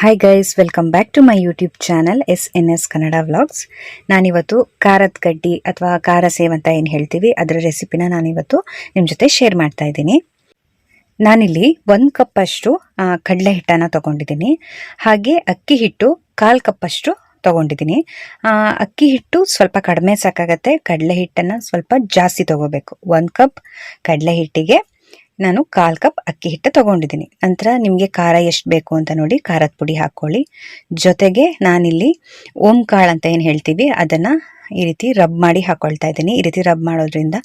Hi guys welcome back to my YouTube channel S N S Kannada vlogs ನಾನಿವತ್ತು ಖಾರದ ಗಡ್ಡಿ ಅಥವಾ ಖಾರ ಸೇವ್ ಅಂತ ಏನು ಹೇಳ್ತೀವಿ, ಅದರ ರೆಸಿಪಿನ ನಾನಿವತ್ತು ನಿಮ್ಮ ಜೊತೆ ಶೇರ್ ಮಾಡ್ತಾ ಇದ್ದೀನಿ. ನಾನಿಲ್ಲಿ ಒಂದು ಕಪ್ಪಷ್ಟು ಕಡಲೆ ಹಿಟ್ಟನ್ನು ತಗೊಂಡಿದ್ದೀನಿ. ಹಾಗೆ ಅಕ್ಕಿ ಹಿಟ್ಟು ಕಾಲು ಕಪ್ಪಷ್ಟು ತೊಗೊಂಡಿದ್ದೀನಿ. ಅಕ್ಕಿ ಹಿಟ್ಟು ಸ್ವಲ್ಪ ಕಡಿಮೆ ಸಾಕಾಗತ್ತೆ, ಕಡಲೆ ಹಿಟ್ಟನ್ನು ಸ್ವಲ್ಪ ಜಾಸ್ತಿ ತಗೋಬೇಕು. ಒಂದು ಕಪ್ ಕಡಲೆ ಹಿಟ್ಟಿಗೆ ನಾನು ಕಾಲು ಕಪ್ ಅಕ್ಕಿ ಹಿಟ್ಟು ತಗೊಂಡಿದ್ದೀನಿ. ನಂತರ ನಿಮಗೆ ಖಾರ ಎಷ್ಟು ಬೇಕು ಅಂತ ನೋಡಿ ಖಾರದ ಪುಡಿ ಹಾಕ್ಕೊಳ್ಳಿ. ಜೊತೆಗೆ ನಾನಿಲ್ಲಿ ಓಂ ಕಾಳು ಅಂತ ಏನು ಹೇಳ್ತೀವಿ, ಅದನ್ನು ಈ ರೀತಿ ರಬ್ ಮಾಡಿ ಹಾಕ್ಕೊಳ್ತಾ ಇದ್ದೀನಿ. ಈ ರೀತಿ ರಬ್ ಮಾಡೋದ್ರಿಂದ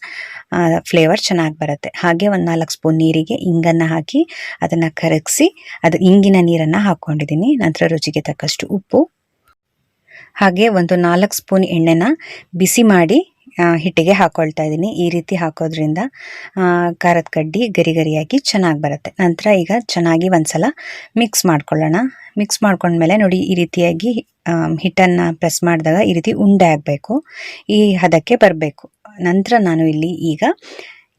ಫ್ಲೇವರ್ ಚೆನ್ನಾಗಿ ಬರುತ್ತೆ. ಹಾಗೆ ಒಂದು ನಾಲ್ಕು ಸ್ಪೂನ್ ನೀರಿಗೆ ಇಂಗನ್ನು ಹಾಕಿ ಅದನ್ನು ಕರಗಿಸಿ, ಅದು ಇಂಗಿನ ನೀರನ್ನು ಹಾಕ್ಕೊಂಡಿದ್ದೀನಿ ನಂತರ ರುಚಿಗೆ ತಕ್ಕಷ್ಟು ಉಪ್ಪು. ಹಾಗೆ ಒಂದು ನಾಲ್ಕು ಸ್ಪೂನ್ ಎಣ್ಣೆನ ಬಿಸಿ ಮಾಡಿ ಹಿಟ್ಟಿಗೆ ಹಾಕೊಳ್ತಾ ಇದ್ದೀನಿ. ಈ ರೀತಿ ಹಾಕೋದ್ರಿಂದ ಖಾರದ ಕಡ್ಡಿ ಗರಿ ಗರಿಯಾಗಿ ಚೆನ್ನಾಗಿ ಬರುತ್ತೆ. ನಂತರ ಈಗ ಚೆನ್ನಾಗಿ ಒಂದ್ಸಲ ಮಿಕ್ಸ್ ಮಾಡ್ಕೊಳ್ಳೋಣ. ಮಿಕ್ಸ್ ಮಾಡ್ಕೊಂಡ್ಮೇಲೆ ನೋಡಿ, ಈ ರೀತಿಯಾಗಿ ಹಿಟ್ಟನ್ನು ಪ್ರೆಸ್ ಮಾಡಿದಾಗ ಈ ರೀತಿ ಉಂಡೆ ಆಗಬೇಕು. ಈ ಹದಕ್ಕೆ ಬರಬೇಕು. ನಂತರ ನಾನು ಇಲ್ಲಿ ಈಗ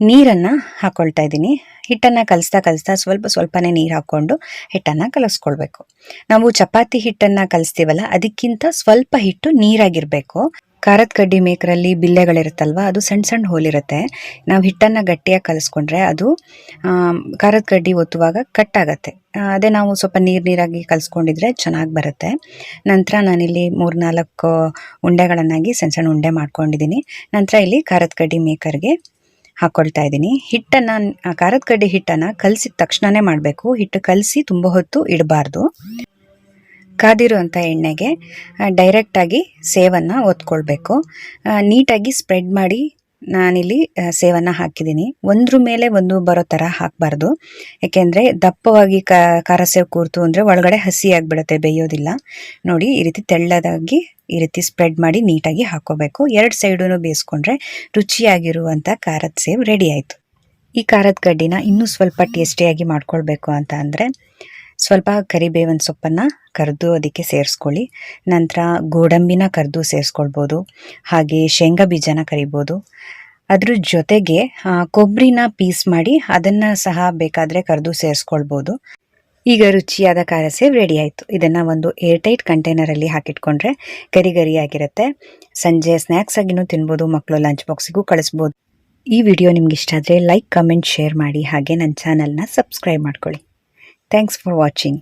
ನೀರನ್ನು ಹಾಕ್ಕೊಳ್ತಾ ಇದ್ದೀನಿ. ಹಿಟ್ಟನ್ನು ಕಲಿಸ್ತಾ ಕಲಿಸ್ತಾ ಸ್ವಲ್ಪ ಸ್ವಲ್ಪನೇ ನೀರು ಹಾಕ್ಕೊಂಡು ಹಿಟ್ಟನ್ನು ಕಲಿಸ್ಕೊಳ್ಬೇಕು. ನಾವು ಚಪಾತಿ ಹಿಟ್ಟನ್ನು ಕಲಿಸ್ತೀವಲ್ಲ, ಅದಕ್ಕಿಂತ ಸ್ವಲ್ಪ ಹಿಟ್ಟು ನೀರಾಗಿರಬೇಕು. ಖಾರದ ಕಡ್ಡಿ ಮೇಕರಲ್ಲಿ ಬಿಲ್ಲೆಗಳಿರುತ್ತಲ್ವ, ಅದು ಸಣ್ಣ ಸಣ್ಣ ಹೋಲಿರುತ್ತೆ. ನಾವು ಹಿಟ್ಟನ್ನು ಗಟ್ಟಿಯಾಗಿ ಕಲಿಸ್ಕೊಂಡ್ರೆ ಅದು ಖಾರದ ಕಡ್ಡಿ ಒತ್ತುವಾಗ ಕಟ್ಟಾಗತ್ತೆ ಆಗುತ್ತೆ. ಅದೇ ನಾವು ಸ್ವಲ್ಪ ನೀರು ನೀರಾಗಿ ಕಲಿಸ್ಕೊಂಡಿದ್ರೆ ಚೆನ್ನಾಗಿ ಬರುತ್ತೆ. ನಂತರ ನಾನಿಲ್ಲಿ ಮೂರು ನಾಲ್ಕು ಉಂಡೆಗಳನ್ನಾಗಿ ಸಣ್ಣ ಸಣ್ಣ ಉಂಡೆ ಮಾಡ್ಕೊಂಡಿದ್ದೀನಿ ನಂತರ ಇಲ್ಲಿ ಖಾರದ ಕಡ್ಡಿ ಮೇಕರ್ಗೆ ಹಾಕ್ಕೊಳ್ತಾ ಇದ್ದೀನಿ ಹಿಟ್ಟನ್ನು ಖಾರದ ಕಡ್ಡಿ ಹಿಟ್ಟನ್ನು ಕಲಸಿದ ತಕ್ಷಣವೇ ಮಾಡಬೇಕು. ಹಿಟ್ಟು ಕಲಸಿ ತುಂಬ ಹೊತ್ತು ಇಡಬಾರ್ದು. ಕಾದಿರುವಂಥ ಎಣ್ಣೆಗೆ ಡೈರೆಕ್ಟಾಗಿ ಸೇವನ್ನು ಒತ್ಕೊಳ್ಬೇಕು ನೀಟಾಗಿ ಸ್ಪ್ರೆಡ್ ಮಾಡಿ ನಾನಿಲ್ಲಿ ಸೇವನ್ನು ಹಾಕಿದ್ದೀನಿ. ಒಂದ್ರ ಮೇಲೆ ಒಂದು ಬರೋ ಥರ ಹಾಕಬಾರ್ದು. ಯಾಕೆಂದರೆ ದಪ್ಪವಾಗಿ ಖಾರ ಸೇವ್ ಕೂರ್ತು ಅಂದರೆ ಒಳಗಡೆ ಹಸಿ ಆಗಿಬಿಡುತ್ತೆ, ಬೇಯೋದಿಲ್ಲ. ನೋಡಿ, ಈ ರೀತಿ ತೆಳ್ಳದಾಗಿ ಈ ರೀತಿ ಸ್ಪ್ರೆಡ್ ಮಾಡಿ ನೀಟಾಗಿ ಹಾಕೋಬೇಕು ಎರಡು ಸೈಡೂ ಬೇಯಿಸ್ಕೊಂಡ್ರೆ ರುಚಿಯಾಗಿರುವಂಥ ಖಾರದ ಸೇವ್ ರೆಡಿ ಆಯಿತು. ಈ ಖಾರದ ಕಡ್ಡಿನ ಇನ್ನೂ ಸ್ವಲ್ಪ ಟೇಸ್ಟಿಯಾಗಿ ಮಾಡ್ಕೊಳ್ಬೇಕು ಅಂತ ಅಂದರೆ ಸ್ವಲ್ಪ ಕರಿಬೇವಿನ ಸೊಪ್ಪನ್ನು ಕರೆದು ಅದಕ್ಕೆ ಸೇರಿಸ್ಕೊಳ್ಳಿ. ನಂತರ ಗೋಡಂಬಿನ ಕರೆದು ಸೇರಿಸ್ಕೊಳ್ಬೋದು. ಹಾಗೆ ಶೇಂಗಾ ಬೀಜನ ಕರಿಬೋದು. ಅದ್ರ ಜೊತೆಗೆ ಕೊಬ್ಬರಿನ ಪೀಸ್ ಮಾಡಿ ಅದನ್ನು ಸಹ ಬೇಕಾದರೆ ಕರೆದು ಸೇರಿಸ್ಕೊಳ್ಬೋದು. ಈಗ ರುಚಿಯಾದ ಖಾರ ಸೇವ್ ರೆಡಿ ಆಯಿತು. ಇದನ್ನು ಒಂದು ಏರ್ ಟೈಟ್ ಕಂಟೈನರಲ್ಲಿ ಹಾಕಿಟ್ಕೊಂಡ್ರೆ ಗರಿ ಗರಿಯಾಗಿರುತ್ತೆ ಸಂಜೆ ಸ್ನ್ಯಾಕ್ಸ್ ಆಗಿನೂ ತಿನ್ಬೋದು ಮಕ್ಕಳು ಲಂಚ್ ಬಾಕ್ಸಿಗೂ ಕಳಿಸ್ಬೋದು. ಈ ವಿಡಿಯೋ ನಿಮ್ಗೆ ಇಷ್ಟ ಆದರೆ ಲೈಕ್ ಕಮೆಂಟ್ ಶೇರ್ ಮಾಡಿ. ಹಾಗೆ ನನ್ನ ಚಾನಲ್ನ ಸಬ್ಸ್ಕ್ರೈಬ್ ಮಾಡ್ಕೊಳ್ಳಿ. Thanks for watching